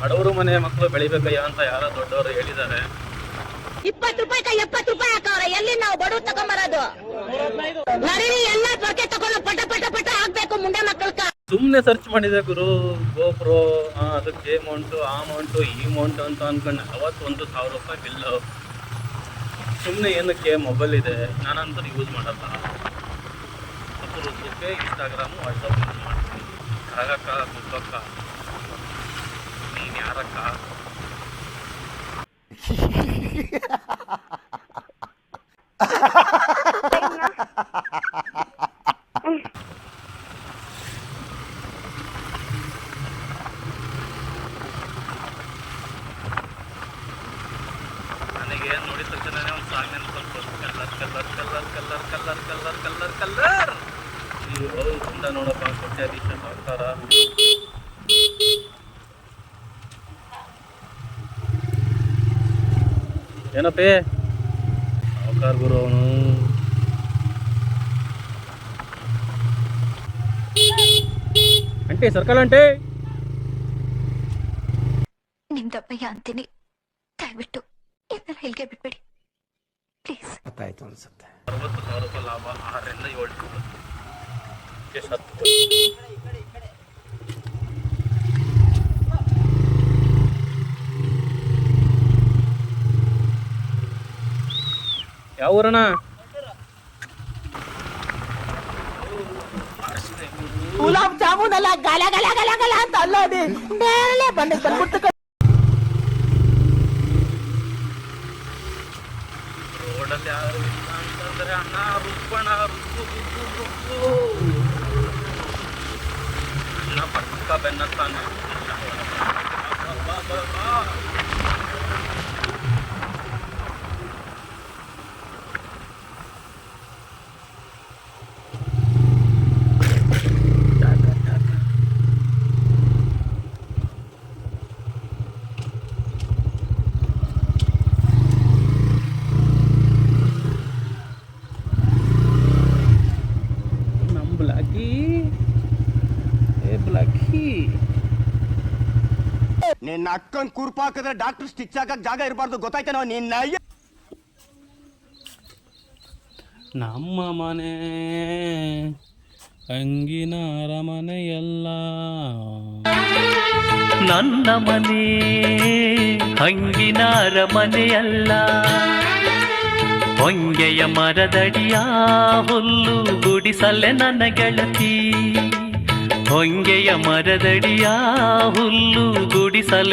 ಬಡವರು ಮನೆ ಮಕ್ಕಳು ಬೆಳಿಬೇಕಯ್ಯ ಅಂತ ಯಾರೋ ದೊಡ್ಡವರು ಹೇಳಿದ್ದಾರೆ. ಇಪ್ಪತ್ತು ರೂಪಾಯಿ ಎಪ್ಪತ್ತು ರೂಪಾಯಿ ಹಾಕವ್ರೆ. ಎಲ್ಲಿ ನಾವು ಬಡವ್ ತಗೊಂಬರೋದು? ನಡೀರಿ ಎಲ್ಲ ತೊಕೆ ತಗೊಂಡು ಪಟ ಪಟ ಪಟ ಹಾಕ್ಬೇಕು ಮುಂಡೆ ಮಕ್ಕಳ್ಕ ಸುಮ್ಮನೆ ಸರ್ಚ್ ಮಾಡಿದೆ ಗುರು. ಗೋಪ್ರೋ ಅದಕ್ಕೆ ಅಮೌಂಟು ಆ ಅಮೌಂಟು ಈ ಅಮೌಂಟ್ ಅಂತ ಅನ್ಕೊಂಡು. ಅವತ್ತೊಂದು ಸಾವಿರ ರೂಪಾಯಿ ಬಿಲ್ಲು ಸುಮ್ಮನೆ ಏನಕ್ಕೆ ಮೊಬೈಲ್ ಇದೆ? ನಾನಂತೂ ಯೂಸ್ ಮಾಡಲ್ಲ. ಅಪರೂಪಕ್ಕೆ ಇನ್ಸ್ಟಾಗ್ರಾಮು ವಾಟ್ಸಪ್ ಯೂಸ್ ಮಾಡ್ತೀನಿ. ಕರಗಕ್ಕ ಗುಬ್ಬಕ್ಕ. ध्यान रखा ಕಲ್ಲರ್ ಕಲ್ಲರ್ ಕಲ್ಲರ್ ಕಲ್ಲರ್ ಈ ಔ ಸುಂದ ನೋಡಪ್ಪ ಕೊಟ್ಟೆ ರೀಶ್ ಅಂತಾರ ಏನಪ್ಪೇ? ಸಾವುಕಾರ ಗುರು ಅವನು. ಅಂಟಿ ಸರ್ಕಲ್ ಅಂಟೆ ನಿಮ್ದಪ್ಪಯ್ಯ ಅಂತೀನಿ. ದಯವಿಟ್ಟು ಇದನ್ನ ಹೇಳಿಗೆ ಬಿಟ್ಬಿಡಿ ಪ್ಲೀಸ್ ಗೊತ್ತಾಯ್ತು ಅನ್ಸುತ್ತೆ. ಅರವತ್ತು ಸಾವಿರ ರೂಪಾಯಿ ಲಾಭ ಆರರಿಂದ ಏಳು ತಿಂಗಳು. ಎಷ್ಟು ಹತ್ತು? ಯಾವ ಊರಣ ಗುಲಾಬ್ ಜಾಮೂನ್ ಅಲ್ಲ ಗಲ ಗಲ ಗಲ ಗಲ ಅಂತ ಅಲ್ಲೋದಿ. ನೇರಳೆ ಬಂದು ಬಂದ್ಬಿಟ್ಟು ರೋಡಲ್ಲಿ ಯಾರು ಇಲ್ಲ ಅಂತಂದ್ರೆ ಅಣ್ಣ ರುಬ್ಬಣ ರುಬ್ಬು ರುಬ್ಬು ರುಬ್ಬು ಅಣ್ಣ ಬೆನ್ನತ್ತಾನೆ ಬ್ಲಾಕಿ ನಿನ್ನ ಅಕ್ಕನ್ ಕುರ್ಪ ಹಾಕಿದ್ರೆ ಡಾಕ್ಟರ್ ಸ್ಟಿಚ್ ಹಾಕಕ್ ಜಾಗ ಇರಬಾರ್ದು ಗೊತ್ತಾಯ್ತೇನೋ ನಿನ್ನ ನಮ್ಮ ಮನೆ ಅಂಗಿನ ಅರಮನೆಯಲ್ಲ. ನನ್ನ ಮನೆ ಅಂಗಿನ ಅರಮನೆಯಲ್ಲ. ಹೊಂಗೆಯ ಮರದಡಿಯ ಹುಲ್ಲು ಗುಡಿಸಲೆ ನನ್ನ ಗೆಳತಿ. ಹೊಂಗೆಯ ಮರದಡಿಯ ಹುಲ್ಲು ಗುಡಿಸಲೆ